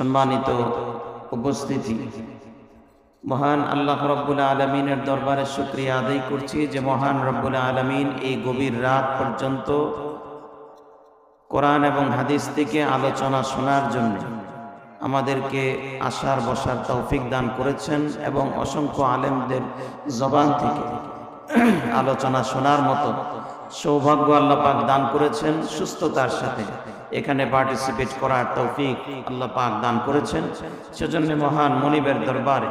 সম্মানিত উপস্থিতি। মহান আল্লাহ রব্বুল আলমিনের দরবারে শুক্রিয়া আদায় করছি যে মহান রব্বুল আলমিন এই গভীর রাত পর্যন্ত কোরআন এবং হাদিস থেকে আলোচনা শোনার জন্য আমাদেরকে আসার বসার তৌফিক দান করেছেন এবং অসংখ্য আলেমদের জবান থেকে আলোচনা শোনার মতো সৌভাগ্য আল্লাহ পাক দান করেছেন সুস্থতার সাথে। এখানে পার্টিসিপেট করার তৌফিক আল্লাহ পাক দান করেছেন। সেজন্য মহান মনিবের দরবারে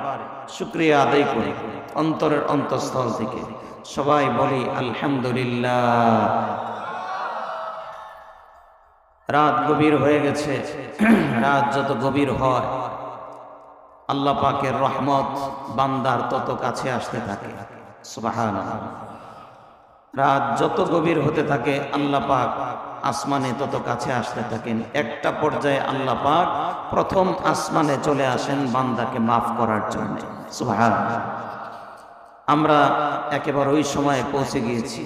শুক্রিয়া আদায় করি অন্তরের অন্তঃস্থল থেকে। সবাই বলি আলহামদুলিল্লাহ। রাত গভীর হয়ে গেছে। রাত যত গভীর হয়, আল্লাহ পাকের রহমত বান্দার তত কাছে আসতে থাকে। সুবাহান রাত যত গভীর হতে থাকে, আল্লাহ পাক আসমানে তত কাছে আসতে থাকেন। একটা পর্যায়ে আল্লাহ পাক প্রথম আসমানে চলে আসেন বান্দাকে মাফ করার জন্য। আমরা একেবারে ওই সময়ে পৌঁছে গিয়েছি,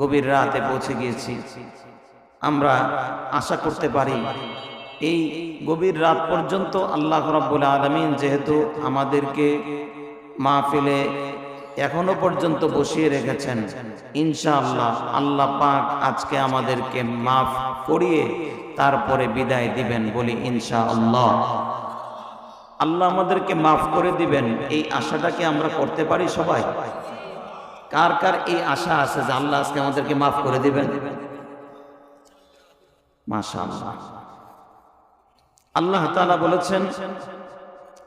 গভীর রাতে পৌঁছে গিয়েছি। আমরা আশা করতে পারি, এই গভীর রাত পর্যন্ত আল্লাহ রব্বুল আলমিন যেহেতু আমাদেরকে মাহফিলে এখনও পর্যন্ত বসিয়ে রেখেছেন। ইনশাআল্লাহ আল্লাহ পাক আজকে আমাদেরকে মাফ করিয়ে তারপরে বিদায় দিবেন বলি ইনশাআল্লাহ। আল্লাহ আমাদেরকে মাফ করে দিবেন। এই আশাটাকে আমরা করতে পারি সবাই? কার কার এই আশা আছে যে আল্লাহ আজকে আমাদেরকে মাফ করে দিবেন? আল্লাহ তাআলা বলেছেন,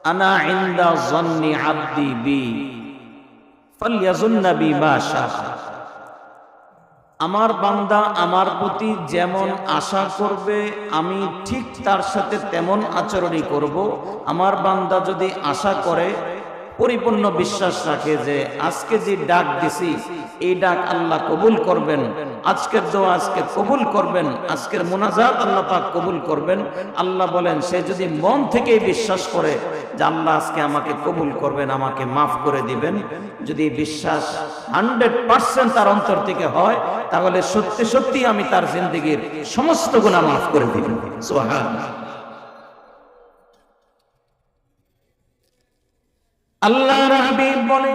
আনা ইনদা যন্নি আবদি বি। আমার বান্দা আমার প্রতি যেমন আশা করবে, আমি ঠিক তার সাথে তেমন আচরণই করব। আমার বান্দা যদি আশা করে, পরিপূর্ণ বিশ্বাস রাখে যে আজকে যে ডাক দিছি, এই ডাক আল্লাহ কবুল করবেন। আজকের দোয়া আজকে কবুল করবেন। আজকের মোনাজাত আল্লাহ পাক কবুল করবেন। আল্লাহ বলেন, সে যদি মন থেকেই বিশ্বাস করে আল্লাহ আজকে আমাকে কবুল করবেন, আমাকে মাফ করে দিবেন। যদি বিশ্বাস হান্ড্রেড পার্সেন্ট তার অন্তর থেকে হয়, তাহলে সত্যি সত্যি আমি তার জিন্দগির সমস্ত গুণা মাফ করে দিব। সোহান আল্লাহর হাবিব বলে,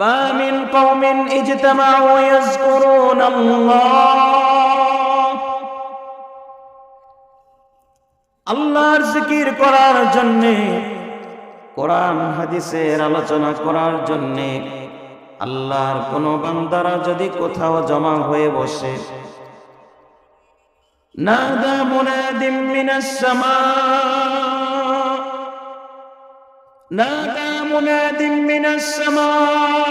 মা মিন কওমিন ইজতামাউ ইয়াযকুরুন আল্লাহ আল্লাহর জিকির করার জন্য কোরআন হাদিসের আলোচনা করার জন্য আল্লাহর কোন বান্দারা যদি কোথাও জমা হয়ে বসে নাদা মুনাদিম মিনাস সামা نادى مناد من السماء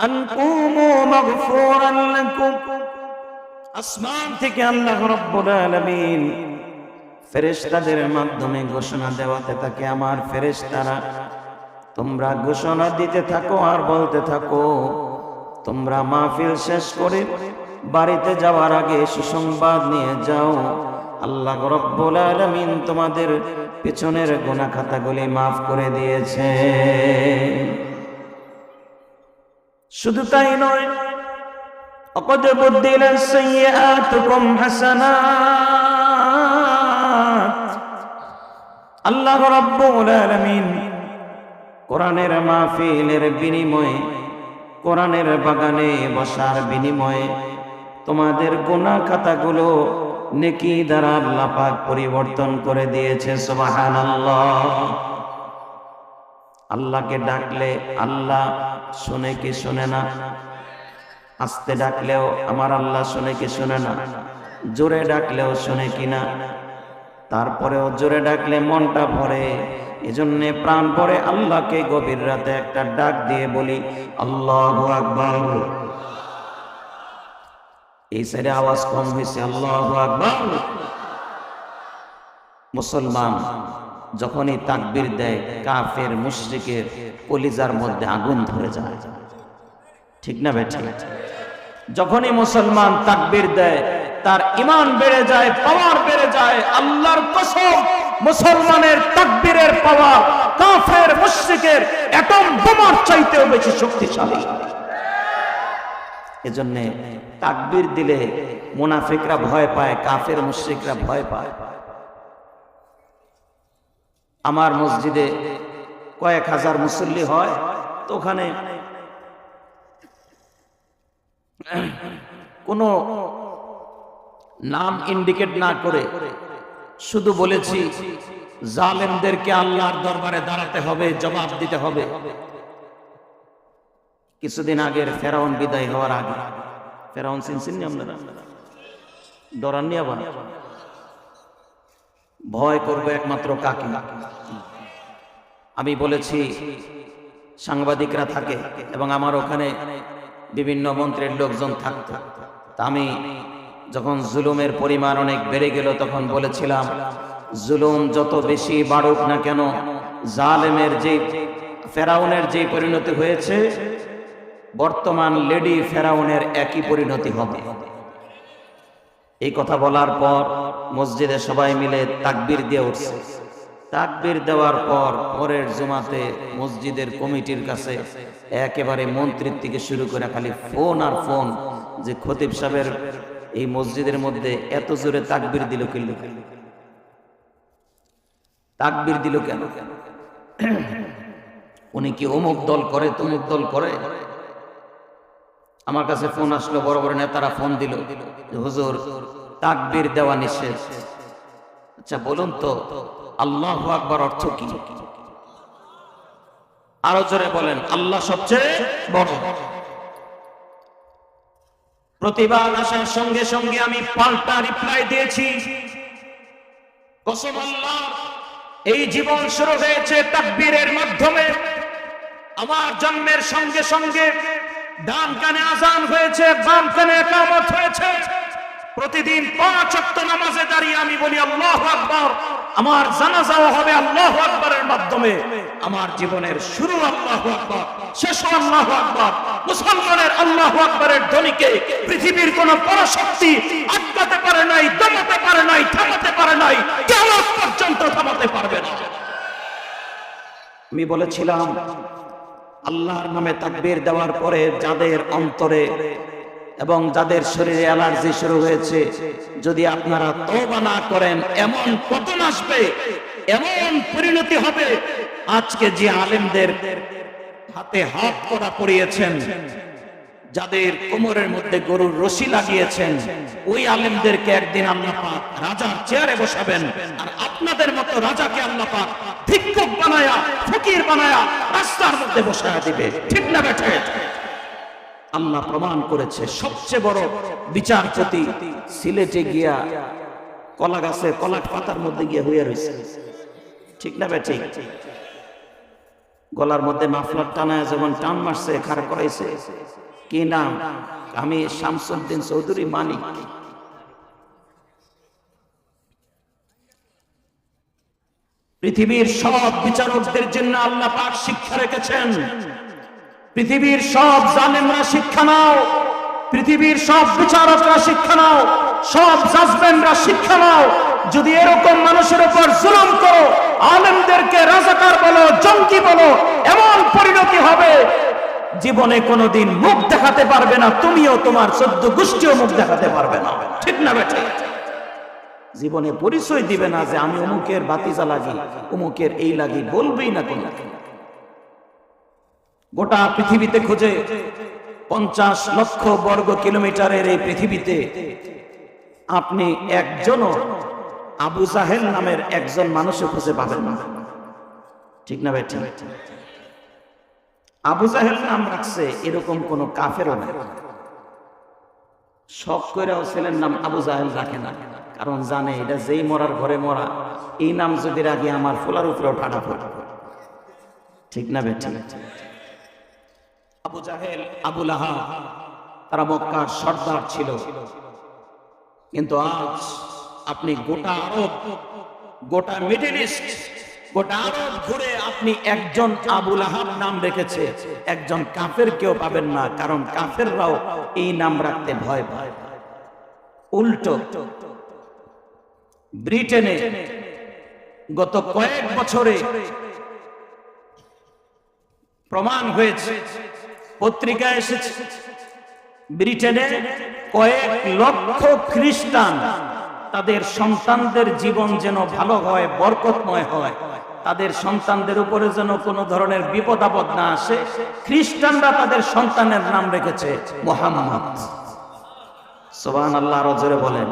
أن قوموا مغفورا لكم আসমান থেকে আল্লাহ রব্বুল আলামিন ফেরেশতাদের মাধ্যমে ঘোষণা দেওয়াতে থাকে, আমার ফেরেশতারা, তোমরা ঘোষণা দিতে থাকো আর বলতে থাকো, তোমরা মাহফিল শেষ করে বাড়িতে যাওয়ার আগে সুসংবাদ নিয়ে যাও। আল্লাহ রব্বুল আলামিন তোমাদের পেছনের গোনা খাতাগুলি মাফ করে দিয়েছে। শুধু তাই নয় অকদ বুদ্দিল সাইয়্যাতুকুম হাসানাত আল্লাহ রব্বুল আলামিন কোরআনের মাহফিলের বিনিময়ে, কোরআনের বাগানে বসার বিনিময়ে তোমাদের গোনা খাতাগুলো নেকি দ্বারা আল্লাহ পরিবর্তন করে দিয়েছে, সুবহানাল্লাহ। আল্লাহকে ডাকলে আল্লাহ শুনে কি শুনে না? আস্তে ডাকলেও আমার আল্লাহ শুনে কি শুনে না? জোরে ডাকলেও শুনে কি না? তারপরেও জোরে ডাকলে মনটা ভরে। এজন্য প্রাণ ভরে আল্লাহকে গভীর রাতে একটা ডাক দিয়ে বলি, আল্লাহু আকবার। এই সাইডে আওয়াজ কম হয়েছে, আল্লাহ আকবার। মুসলমান যখনই তাকবীর দেয়, কাফের, মুশরিকের কলিজার মধ্যে আগুন ধরে যায়। ঠিক না বেঠি? যখনই মুসলমান তাকবীর দেয়, তার ইমান বেড়ে যায়, পাওয়ার বেড়ে যায়, আল্লাহর কসম মুসলমানের তাকবীরের পাওয়ার, কাফের, মুশরিকের অ্যাটম বোমার চাইতেও বেশি শক্তিশালী। এজন্যে তাকবির দিলে মুনাফিকরা ভয় পায়, কাফের, মুশ্রিকরা ভয় পায়। আমার মসজিদে কয়েক হাজার মুসল্লি হয়, তো ওখানে কোনো নাম ইন্ডিকেট না করে শুধু বলেছি, জালেমদেরকে আল্লাহর দরবারে দাঁড়াতে হবে, জবাব দিতে হবে। কিছুদিন আগের ফেরাউন বিদায় হওয়ার আগে, ফেরাউন চিনছেন আপনারা? ডরাননি আবার? ভয় করবে একমাত্র কাকে? আমি বলেছি, সাংবাদিকরা থাকে এবং আমার ওখানে বিভিন্ন মন্ত্রের লোকজন থাকতো। আমি যখন জুলুমের পরিমাণ অনেক বেড়ে গেল, তখন বলেছিলাম, জুলুম যত বেশি বাড়ুক না কেন, জালেমের যে, ফেরাউনের যে পরিণতি হয়েছে, বর্তমান লেডি ফেরাউনের একই পরিণতি হবে। এই কথা বলার পর মসজিদে সবাই মিলে তাকবির দিয়ে উঠছে। তাকবির দেওয়ার পর পরের জুমাতে মসজিদের কমিটির কাছে একেবারে মন্ত্রীর থেকে শুরু করে খালি ফোন আর ফোন যে খতিব সাহেবের এই মসজিদের মধ্যে এত জোরে তাকবির দিল কিল তাকবির দিল কেন? উনি কি অমুক দল করে, তমুক দল করে? আমার কাছে ফোন আসলো, বড় বড় নেতারা ফোন দিল হুজুর, তাকবির দেওয়া নিষেধ। আচ্ছা বলুন তো আল্লাহ আকবার অর্থ কি? আরও জোরে বলেন, আল্লাহ সবচেয়ে বড়। প্রতিবাদ আসার সঙ্গে সঙ্গে আমি পাল্টা রিপ্লাই দিয়েছি। এই জীবন শুরু হয়েছে তাকবীরের মাধ্যমে। আমার জন্মের সঙ্গে সঙ্গে ডান কানে আজান হয়েছে, বাম কানে একামত হয়েছে। প্রতিদিন পাঁচ নামাজে দাঁড়িয়ে আমি বলি, আল্লাহ আকবার। আমার জানাজাও হবে আল্লাহ আকবরের মাধ্যমে। আমার জীবনের শুরু আল্লাহ আকবর, শেষ আল্লাহ আকবর। মুসলমানের আল্লাহ আকবরের ধ্বনিকে পৃথিবীর কোন পরশক্তি আটকাতে পারে নাই, দমাতে পারে নাই, থামাতে পারে নাই কেমন পর্যন্ত থামাতে পারবে না। আমি বলেছিলাম, আল্লাহর নামে তাকবীর দেওয়ার পরে যাদের অন্তরে এবং যাদের শরীরে অ্যালার্জি শুরু হয়েছে, যদি আপনারা তওবা না করেন, এমন পতন আসবে, এমন পরিণতি হবে। আজকে যে আলেমদের হাতে হাত করা পড়িয়েছেন, যাদের কোমরের মধ্যে গরুর রশি লাগিয়েছেন, ওই আলেমদেরকে একদিন আল্লাহ পাক রাজার চেয়ারে বসাবেন, আর আপনাদের মতো রাজাকে আল্লাহ পাক ভিক্ষুক বানায়া, ফকির বানায়া রাস্তার মধ্যে বসায়া দিবে। ঠিক না বেঠে? আল্লাহ প্রমাণ করেছে, সবচেয়ে বড় বিচারপতি সিলেটে গিয়া কলা গাছে কলা পাতার মধ্যে গিয়ে হয়ে রয়েছে ঠিক না বেঠিক গলার মধ্যে মাফলার টানায় যখন টান মারছে, খাড়া করাইছে। কি নাম? আমি শামসুদ্দিন চৌধুরী মানিক। পৃথিবীর সব বিচারকদের জন্য আল্লাহ পাক শিক্ষা রেখেছেন। পৃথিবীর সব জালেমরা শিক্ষা নাও, পৃথিবীর সব বিচারকরা শিক্ষা নাও, সব জাজমেন্টরা শিক্ষা নাও। যদি এরকম মানুষের উপর জুলুম করো, আলেমদেরকে রাজাকার বলো জঙ্কি বলো, এমন পরিণতি হবে, জীবনে কোনোদিন মুখ দেখাতে পারবে না, তুমিও তোমার চোদ্দ গোষ্ঠীও মুখ দেখাতে পারবে না। ঠিক না বেঠে? জীবনে পরিচয় দিবে না যে আমি অমুকের বাতিজা লাগি, অমুকের এই লাগি, বলবেই না কোনো গোটা পৃথিবীতে খুঁজে পঞ্চাশ লক্ষ বর্গ কিলোমিটারের এই পৃথিবীতে আপনি একজনও আবু জাহেল নামের একজন মানুষও খুঁজে পাবেন না। ঠিক না ভাই, ঠিক? আবু জাহেল নাম রাখছে এরকম কোন কাফেরও না। শখ করেও ছেলের নাম আবু জাহেল রাখে না, কারণ জানে এটা যেই মরার ঘরে মরা, এই নাম যদি রাখি আমার ফোলার উপরেও ঠাডা পড়ে ঠিক না বেঠিক আবু জাহেল, আবু লাহা তারা মক্কার সর্দার ছিল। কিন্তু আজ আপনি গোটা আরব, গোটা মিডল ইস্ট, গোটা আরব ঘুরে আপনি একজন আবু লাহাব নাম রেখেছে। একজন কাফের কেউ পাবেন না, কারণ কাফেররাও এই নাম রাখতে ভয় পায়। উল্টো, ব্রিটেনে গত কয়েক বছরে প্রমাণ হয়েছে পত্রিকায় এসেছে। ব্রিটেনে কয়েক লক্ষ খ্রিস্টান তাদের সন্তানদের জীবন যেন ভালো হয়, বরকতময় হয়। তাদের সন্তানদের উপরে যেন কোনো ধরনের বিপদ আপদ না আসে, খ্রিস্টানরা তাদের সন্তানের নাম রেখেছে মোহাম্মদ। সোবান আল্লাহ রজরে বলেন।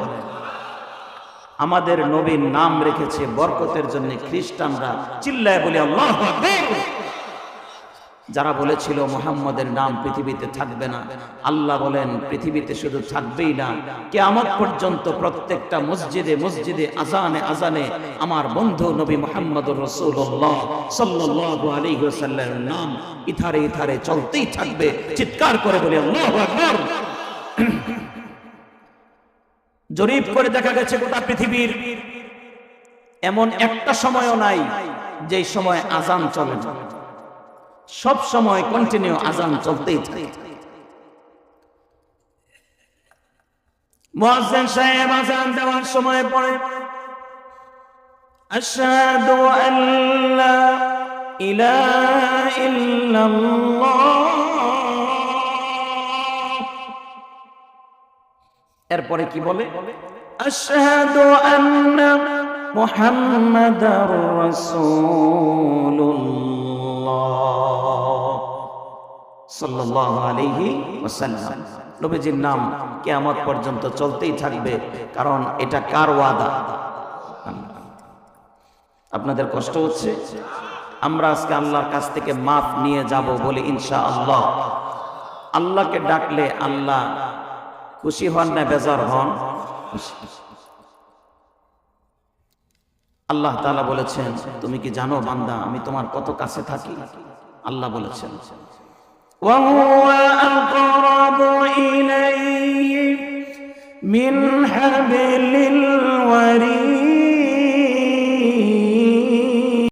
আমাদের নবীর নাম রেখেছে বরকতের জন্য খ্রিস্টানরা। চিল্লায় বলে, আল্লাহ যারা বলেছিল মোহাম্মদের নাম পৃথিবীতে থাকবে না, আল্লাহ বলেন, পৃথিবীতে শুধু থাকবেই না, কেয়ামত পর্যন্ত প্রত্যেকটা মসজিদে মসজিদে, আজানে আজানে আমার বন্ধু নবী মোহাম্মদুর রসুল্লাহ সাল্লাল্লাহু আলাইহি ওয়াসাল্লামের নাম ইথারে ইথারে চলতেই থাকবে। চিৎকার করে বলে জরিপ করে দেখা গেছে গোটা পৃথিবীর। এমন একটা সময়ও নাই, যেই সময় আজান চলে। না সব সময় কন্টিনিউ আজান চলতেই থাকে। মুয়াজ্জিন সাহেব আজান দেওয়ার সময় পড়ে, আশহাদু আল্লা ইলাহা ইল্লাল্লাহ। এরপরে কি বলে? আশহাদু আন্না মুহাম্মাদার রাসূলুল্লাহ নবীজির নাম কিয়ামত পর্যন্ত চলতেই থাকবে, কারণ এটা কার ওয়াদা? আপনাদের কষ্ট হচ্ছে? আমরা আজকে আল্লাহর কাছ থেকে মাফ নিয়ে যাব বলে ইনশাআল্লাহ। আল্লাহকে ডাকলে আল্লাহ খুশি হন না বেজার হন? আল্লাহ তালা বলেছেন, তুমি কি জানো বান্দা, আমি তোমার কত কাছে থাকি? আল্লাহ বলেছেন। وهو أقرب إليه من حبل الوريد.